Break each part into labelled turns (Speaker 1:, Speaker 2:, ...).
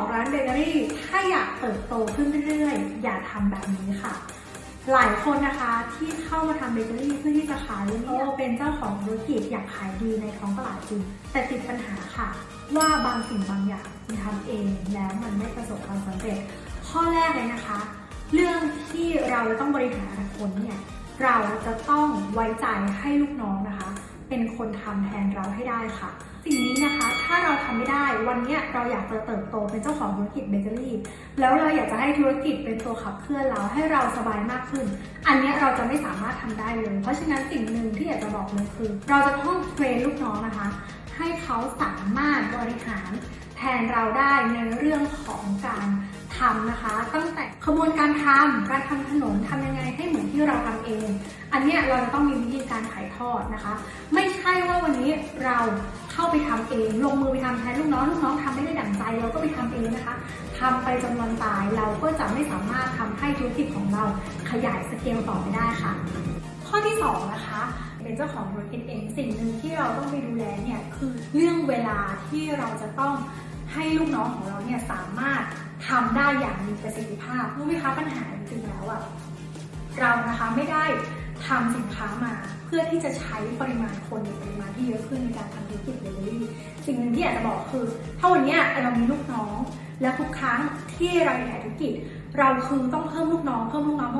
Speaker 1: ของร้านเบเกอรี่ ถ้าอยากเติบโตขึ้นเรื่อยๆ อย่าทำแบบนี้ค่ะ หลายคนนะคะที่เข้ามาทำเบเกอรี่เพื่อที่จะขายโอ้เป็นเจ้าของธุรกิจอยากขายดีในท้องตลาดจริง แต่ติดปัญหาค่ะ ว่าบางสิ่งบางอย่างคุณทำเองแล้วมันไม่ประสบความสำเร็จ ข้อแรกเลยนะคะ เรื่องที่เราจะต้องบริหารคนเนี่ยเราจะต้องไว้ใจให้ลูกน้องนะคะ เป็นคนทำแทนเราให้ได้ค่ะ สิ่งนี้นะคะถ้าเราทำไม่ได้วันนี้เราอยากจะเติบโตเป็นเจ้าของธุรกิจเบเกอรี่แล้วเราอยากจะให้ธุรกิจเป็นตัวขับเคลื่อนเราให้เราสบายมากขึ้น อันนี้เราจะไม่สามารถทำได้เลย เพราะฉะนั้นสิ่งหนึ่งที่อยากจะบอกเลยคือ เราจะต้องเทรนลูกน้องนะคะ ให้เขาสามารถบริหารแทนเราได้ในเรื่องของการ ทำนะคะ ตั้งแต่ขบวนการทำการทำขนมทำยังไงให้เหมือนที่เราทำเอง อันเนี้ยเราจะต้องมีวิธีการถ่ายทอดนะคะ ไม่ใช่ว่าวันนี้เราเข้าไปทำเอง ลงมือไปทำแทนลูกน้องลูกน้องทำไม่ได้ดั่งใจเราก็ไปทำเองนะคะทำไปจนวันตายเราก็จะไม่สามารถทำให้ธุรกิจของเราขยายสเกลต่อไปได้ค่ะ ข้อที่สองนะคะเป็นเจ้าของธุรกิจเองสิ่งหนึ่งที่เราต้องไปดูแลเนี่ยคือเรื่องเวลาที่เราจะต้องให้ลูกน้องของเราเนี่ยสามารถ ทำได้อย่างมีประสิทธิภาพรู้ไหมคะปัญหาจริงๆแล้วอะเรานะคะไม่ได้ทำสินค้ามาเพื่อที่จะใช้ปริมาณคนในปริมาณที่เยอะขึ้นในการทำธุรกิจเบเกอรี่สิ่งหนึ่งที่อยากจะบอกคือถ้าวันนี้เรามีลูกน้อง และทุกครั้งที่เราขยายธุรกิจ เราคือต้องเพิ่มลูกน้องเพิ่มลูกน้องเพิ่มลูกน้อง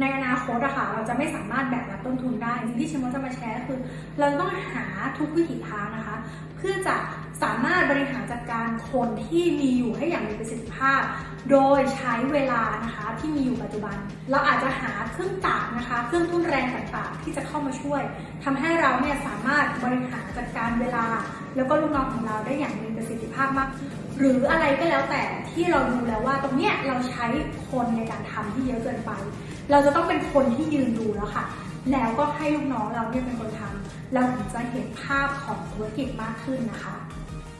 Speaker 1: ในอนาคตอะค่ะเราจะไม่สามารถแบกรับต้นทุนได้สิ่งที่ชิมว่าจะมาแชร์คือ เราต้องหาทุกวิถีทางนะคะ เพื่อจะสามารถบริหารจัดการคนที่มีอยู่ให้อย่างมีประสิทธิภาพ โดยใช้เวลานะคะที่มีอยู่ปัจจุบัน เราอาจจะหาเครื่องจักรนะคะ เครื่องทุ่นแรงต่างๆ ที่จะเข้ามาช่วยทำให้เราเนี่ยสามารถบริหารจัดการเวลา แล้วก็ลูกน้องของเราได้อย่างมีประสิทธิภาพมาก หรืออะไรก็แล้วแต่ที่เราดูแล้วว่าตรงเนี้ยเราใช้คนในการทำที่เยอะเกินไป เราจะต้องเป็นคนที่ยืนดูแล้วค่ะ แล้วก็ให้ลูกน้องเราเนี่ยเป็นคนทำเราถึงจะเห็นภาพของธุรกิจมากขึ้นนะคะ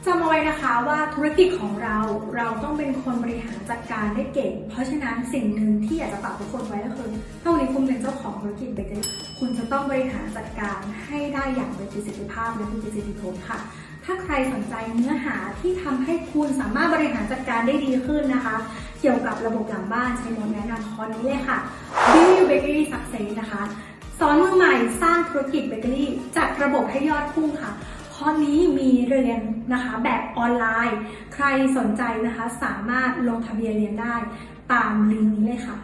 Speaker 1: จำเอาไว้นะคะว่าธุรกิจของเราเราต้องเป็นคนบริหารจัดการได้เก่ง เพราะฉะนั้นสิ่งหนึ่งที่อยากจะฝากทุกคนไว้ก็คือถ้าวันนี้คุณเป็นเจ้าของธุรกิจเบเกอรี่คุณจะต้องบริหารจัดการให้ได้อย่างมีประสิทธิภาพและมีประสิทธิผลค่ะ ถ้าใครสนใจเนื้อหาที่ทำให้คุณสามารถบริหารจัดการได้ดีขึ้นนะคะ เกี่ยวกับระบบหลังบ้านใช้โมดแนะนำคอร์สนี้เลยค่ะ Build Your Bakery Success นะคะสอนมือใหม่สร้างธุรกิจเบเกอรี่จัดระบบให้ยอดพุ่งค่ะ คอร์สนี้มีเรียนนะคะแบบออนไลน์ ใครสนใจนะคะสามารถลงทะเบียนเรียนได้ตามลิงก์นี้เลยค่ะ